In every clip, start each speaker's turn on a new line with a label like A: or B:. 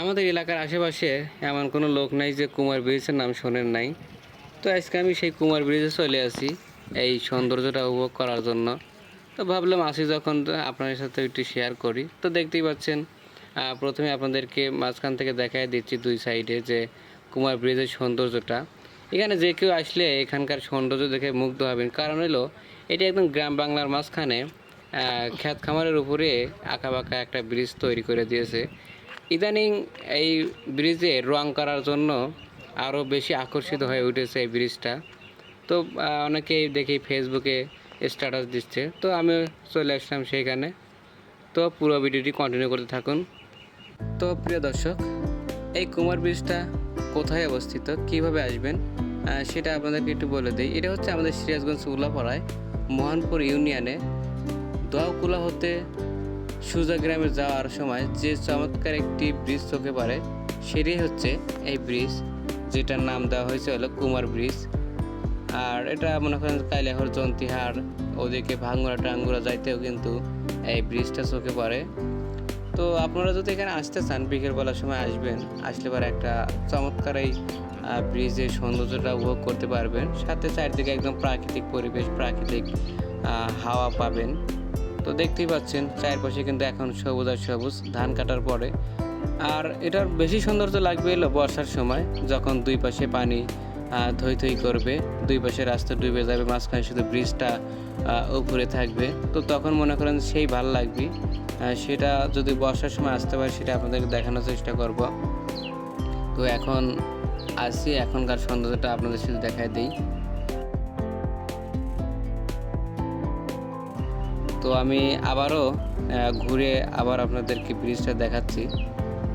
A: আমাদের এলাকার আশেপাশে এমন কোনো লোক নাই যে কুমার ব্রিজের নাম শোনেন নাই। তো আজকে আমি সেই কুমার ব্রিজে চলে আসি, এই সৌন্দর্যটা উপভোগ করার জন্য। তো ভাবলাম আসি যখন আপনাদের সাথে একটু শেয়ার করি। তো দেখতেই পাচ্ছেন প্রথমে আপনাদেরকে মাঝখান থেকে দেখাই দিচ্ছি দুই সাইডে যে কুমার ব্রিজের সৌন্দর্যটা। এখানে যে কেউ আসলে এখানকার সৌন্দর্য দেখে মুগ্ধ হবেন। কারণ হলো, এটি একদম গ্রাম বাংলার মাঝখানে খ্যাত খামারের উপরে আঁকা বাঁকা একটা ব্রিজ তৈরি করে দিয়েছে। ইদানিং এই ব্রিজে রং করার জন্য আরও বেশি আকর্ষিত হয়ে উঠেছে এই ব্রিজটা। তো অনেকেই দেখি ফেসবুকে স্ট্যাটাস দিচ্ছে। তো আমি চলে আসলাম সেইখানে। তো, পুরো ভিডিওটি কন্টিনিউ করতে থাকুন। তো, প্রিয় দর্শক, এই কুমার ব্রিজটা কোথায় অবস্থিত? কীভাবে আসবেন? সেটা আপনাদেরকে একটু বলে দিই। এটা হচ্ছে আমাদের সিরাজগঞ্জ উল্লাপাড়ায় মোহনপুর ইউনিয়নে দোয়াকুলা হতে সুজা গ্রামে যাওয়ার সময় যে চমৎকার একটি ব্রিজ চোখে পড়ে সেটাই হচ্ছে এই ব্রিজ, যেটার নাম দেওয়া হয়েছে হলো কুমার ব্রিজ। আর এটা মনে করেন কাইলাহর জন্তিহার, ওদিকে ভাঙ্গুরা টাঙ্গুরা যাইতেও কিন্তু এই ব্রিজটা চোখে পড়ে। তো আপনারা যদি এখানে আসতে চান, বিকেলবেলার সময় আসবেন, আসলে পরে একটা চমৎকার এই ব্রিজের সৌন্দর্যটা উপভোগ করতে পারবেন। সাথে চারদিকে একদম প্রাকৃতিক পরিবেশ, প্রাকৃতিক হাওয়া পাবেন। তো দেখতেই পাচ্ছেন, চারপাশে কিন্তু এখন সবুজ আর সবুজ ধান কাটার পরে। আর এটার বেশি সৌন্দর্য লাগবে এলো বর্ষার সময়, যখন দুই পাশে পানি থই থই করবে, দুই পাশে রাস্তা ডুবে যাবে, মাঝখানে শুধু ব্রিজটা উপরে থাকবে। তো তখন মনে করেন সেই ভালো লাগবে। সেটা যদি বর্ষার সময় আসতে পারে, সেটা আপনাদেরকে দেখানোর চেষ্টা করব। তো এখন আসি, এখনকার সৌন্দর্যটা আপনাদের সাথে দেখায় দিই। তো আমি আবারও ঘুরে আবার আপনাদেরকে ব্রিজটা দেখাচ্ছি।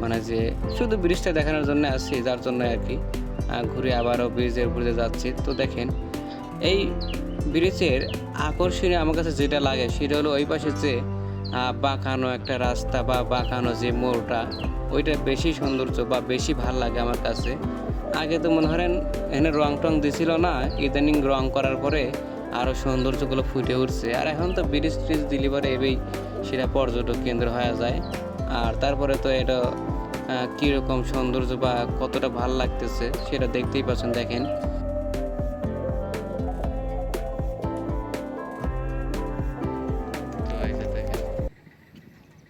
A: মানে যে শুধু ব্রিজটা দেখানোর জন্য আসছি, যার জন্য আর কি ঘুরে আবারও ব্রিজের উপরে যাচ্ছি। তো দেখেন, এই ব্রিজের আকর্ষণীয় আমার কাছে যেটা লাগে, সেটা হলো ওই পাশে যে বাঁকানো একটা রাস্তা বা বাঁকানো যে মোড়টা, ওইটা বেশি সৌন্দর্য বা বেশি ভালো লাগে আমার কাছে। আগে তো মনে করেন, এখানে রং টং দিছিল না, ইদানিং রং করার পরে আরও সৌন্দর্যগুলো ফুটে উঠছে। আর এখন তো ব্রিজ ট্রিজ দিলে পরে এবেই সেটা পর্যটক কেন্দ্র হয়ে যায়। আর তারপরে তো এটা কীরকম সৌন্দর্য বা কতটা ভালো লাগতেছে সেটা দেখতেই পাচ্ছেন, দেখেন।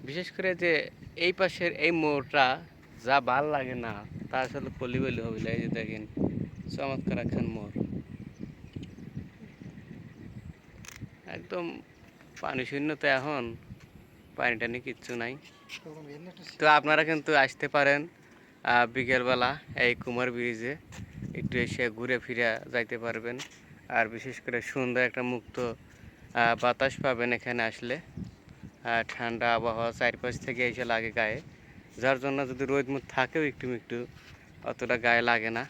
A: বিশেষ করে যে এই পাশের এই মোড়টা যা ভালো লাগে না, তা আসলে পলি বলি হবে এই যে দেখেন, চমৎকার একখান মোড়। একদম পানি শূন্য তো এখন। পানি টানি কিচ্ছু নাই। তো আপনারা কিন্তু আসতে পারেন বিকেলবেলা এই কুমার ব্রিজে। একটু এসে ঘুরে ফিরে যাইতে পারবেন। আর বিশেষ করে সুন্দর একটা মুক্ত বাতাস পাবেন এখানে আসলে। ঠান্ডা আবহাওয়া চারপাশ থেকে এসে লাগে গায়ে। যার জন্য যদি রোদ মুখ থাকেও একটু একটু, অতটা গায়ে লাগে না।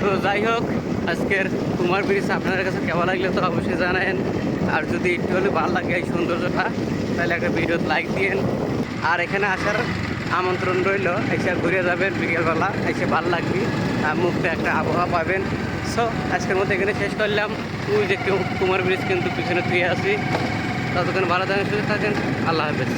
A: তো যাই হোক আজকের কুমার ব্রিজ আপনাদের কাছে কেমন লাগলে তো অবশ্যই জানায়েন। আর যদি একটু হলে ভালো লাগে এই সৌন্দর্যটা, তাহলে একটা ভিডিও লাইক দিয়েন। আর এখানে আসার আমন্ত্রণ রইল, এসে ঘুরে যাবেন বিকেলবেলা, এসে ভালো লাগবে, আর মুক্ত একটা আবহাওয়া পাবেন। সো আজকের মধ্যে এখানে শেষ করলাম। ওই যে কুমার ব্রিজ কিন্তু পিছনে তুই আসি ততক্ষণ ভালো থাকেন, সুস্থ থাকেন। আল্লাহ হাফেজ।